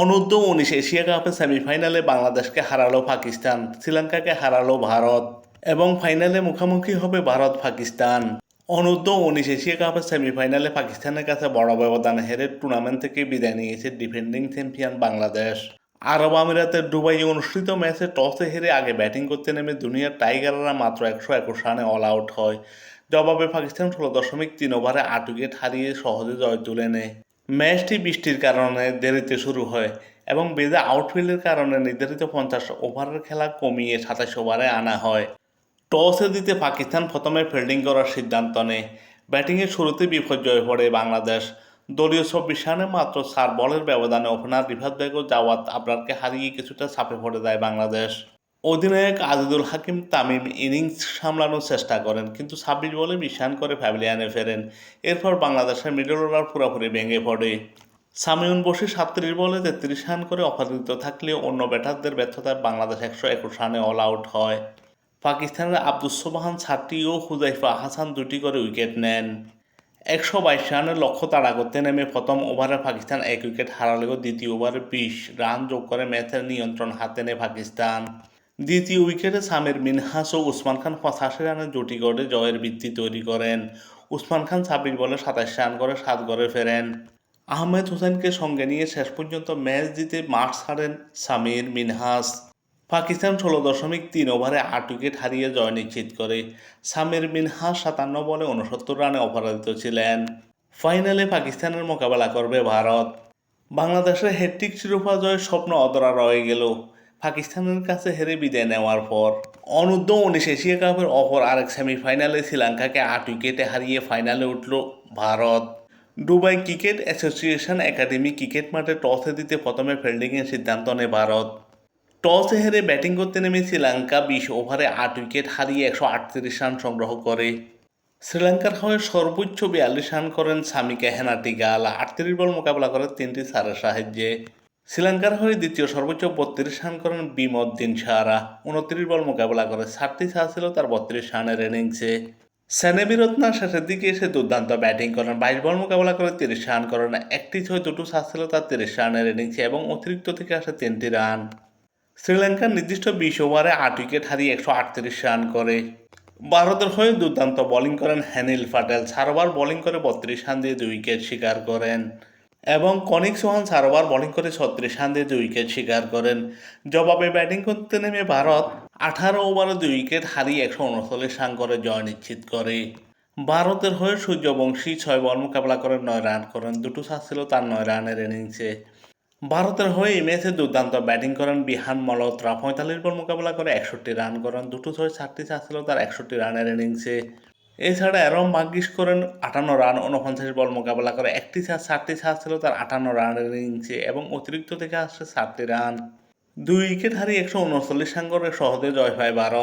অনূর্ধ্ব উনিশ এশিয়া কাপের সেমিফাইনালে বাংলাদেশকে হারালো পাকিস্তান, শ্রীলঙ্কাকে হারালো ভারত এবং ফাইনালে মুখোমুখি হবে ভারত পাকিস্তান। অনূর্ধ্ব উনিশ এশিয়া কাপের সেমিফাইনালে পাকিস্তানের কাছে বড় ব্যবধান হেরে টুর্নামেন্ট থেকে বিদায় নিয়েছে ডিফেন্ডিং চ্যাম্পিয়ন বাংলাদেশ। আরব আমিরাতের দুবাইয়ে অনুষ্ঠিত ম্যাচে টসে হেরে আগে ব্যাটিং করতে নেমে দুনিয়ার টাইগাররা মাত্র একশো একুশ রানে অল আউট হয়। জবাবে পাকিস্তান ষোলো দশমিক তিন ওভারে আট উইকেট হারিয়ে সহজে জয় তুলে নেয়। ম্যাচটি বৃষ্টির কারণে দেরিতে শুরু হয় এবং বেদে আউটফিল্ডের কারণে নির্ধারিত পঞ্চাশ ওভারের খেলা কমিয়ে সাতাশ ওভারে আনা হয়। টসে দিতে পাকিস্তান প্রথমে ফিল্ডিং করার সিদ্ধান্ত নেয়। ব্যাটিংয়ের শুরুতে বিপর্যয় পড়ে বাংলাদেশ। দলীয় চব্বিশ রানে মাত্র চার বলের ব্যবধানে ওপেনার রিভাত বেগ ও জাওয়াত আবরারকে হারিয়ে কিছুটা চাপে পড়ে যায় বাংলাদেশ। অধিনায়ক আজিদুল হাকিম তামিম ইনিংস সামলানোর চেষ্টা করেন, কিন্তু ছাব্বিশ বলে বিশ রান করে প্যাভিলিয়ানে ফেরেন। এরপর বাংলাদেশের মিডল অর্ডার পুরোপুরি ভেঙে পড়ে। সামিউন বসে সাতত্রিশ বলে তেত্রিশ রান করে অপরাজিত থাকলেও অন্য ব্যাটারদের ব্যর্থতায় বাংলাদেশ একশো একুশ রানে অল আউট হয়। পাকিস্তানের আব্দুস সোবাহান ষাটটি ও হুজাইফা হাসান দুটি করে উইকেট নেন। একশো বাইশ রানের লক্ষ্য তাড়া করতে নেমে প্রথম ওভারে পাকিস্তান এক উইকেট হারালেও দ্বিতীয় ওভারে বিশ রান যোগ করে ম্যাচের নিয়ন্ত্রণ হাতে নেয় পাকিস্তান। দ্বিতীয় উইকেটে সামির মিনহাস ও উসমান খান পঁচাশি রানের জুটি গড়ে জয়ের ভিত্তি তৈরি করেন। উসমান খান ছাব্বিশ বলে সাতাশ রান করে সাত গড়ে ফেরেন। আহমেদ হোসেনকে সঙ্গে নিয়ে শেষ পর্যন্ত ম্যাচ জিতে মাঠ ছাড়েন সামির মিনহাস। পাকিস্তান ষোলো দশমিক তিন ওভারে আট উইকেট হারিয়ে জয় নিশ্চিত করে। সামির মিনহাস সাতান্ন বলে উনসত্তর রানে অপরাজিত ছিলেন। ফাইনালে পাকিস্তানের মোকাবেলা করবে ভারত। বাংলাদেশের হেট্রিক শিরোপা জয়ের স্বপ্ন অদরা রয়ে গেল। পাকিস্তানের কাছে হেরে বিদায় নেওয়ার পর অনূর্ধ্ব উনিশ এশিয়া কাপের অপর আরেক সেমিফাইনালে শ্রীলঙ্কাকে আট উইকেটে হারিয়ে ফাইনালে উঠল Bharat. Dubai cricket association academy cricket মাঠে টসে দিতে প্রথমে ফিল্ডিংয়ের সিদ্ধান্ত নেয় ভারত। টসে হেরে ব্যাটিং করতে নেমে শ্রীলঙ্কা বিশ ওভারে আট উইকেট হারিয়ে একশো আটত্রিশ রান সংগ্রহ করে। শ্রীলঙ্কার হয়ে সর্বোচ্চ বিয়াল্লিশ রান করেন সামিকা হেনাটিগাল। আটত্রিশ বল মোকাবেলা করে তিনটি সারের সাহায্যে। শ্রীলঙ্কার হয়ে দ্বিতীয় সর্বোচ্চ বত্রিশ রান করেন বিমদ্দিন সারা। উনত্রিশ বল মোকাবেলা করে ছাড় ছিল তার বত্রিশ রানের ইনিংসে। সেনেবিরত্না শেষের দিকে এসে দুর্দান্ত ব্যাটিং করেন। বাইশ বল মোকাবেলা করে তিরিশ রান করেন। একটি ছয় দুটো ছিল তার তিরিশ রানের ইনিংসে এবং অতিরিক্ত থেকে আসে তিনটি রান। শ্রীলঙ্কার নির্দিষ্ট বিশ ওভারে আট উইকেট হারিয়ে একশো আটত্রিশ রান করে। ভারতের হয়ে দুর্দান্ত বোলিং করেন হ্যানিল পাটেল। চারবার বোলিং করে বত্রিশ রান দিয়ে দুই উইকেট শিকার করেন। এবং কনিক সোহান চারবার বোলিং করে ছত্রিশ রান দিয়ে দুই উইকেট শিকার করেন। জবাবে ব্যাটিং করতে নেমে ভারত আঠারো ওভারে দুই উইকেট হারিয়ে একশো উনচল্লিশ রান করে জয় নিশ্চিত করে। ভারতের হয়ে সূর্যবংশী ছয় বল মোকাবেলা করে নয় রান করেন, দুটো ছাড় ছিল তার নয় রানের ইনিংসে ভারতের হয়ে এই ম্যাচে দুর্দান্ত ব্যাটিং করেন বিহান মলত্রা পঁয়তাল্লিশ বল মোকাবেলা করে একষট্টি রান করেন, দুটো ছয় চারটি চার ছিল তার একষট্টি রানের ইনিংসে এছাড়া অ্যারম মাগিস করেন আটান্ন রান উনপঞ্চাশ বল মোকাবেলা করে। একটি চার চারটি চার ছিল তার আটান্ন রানের ইনিংসে এবং অতিরিক্ত থেকে আসছে সাতটি রান। দুই উইকেট হারিয়ে একশো উনচল্লিশ রান সহজে জয় পায় ভারত।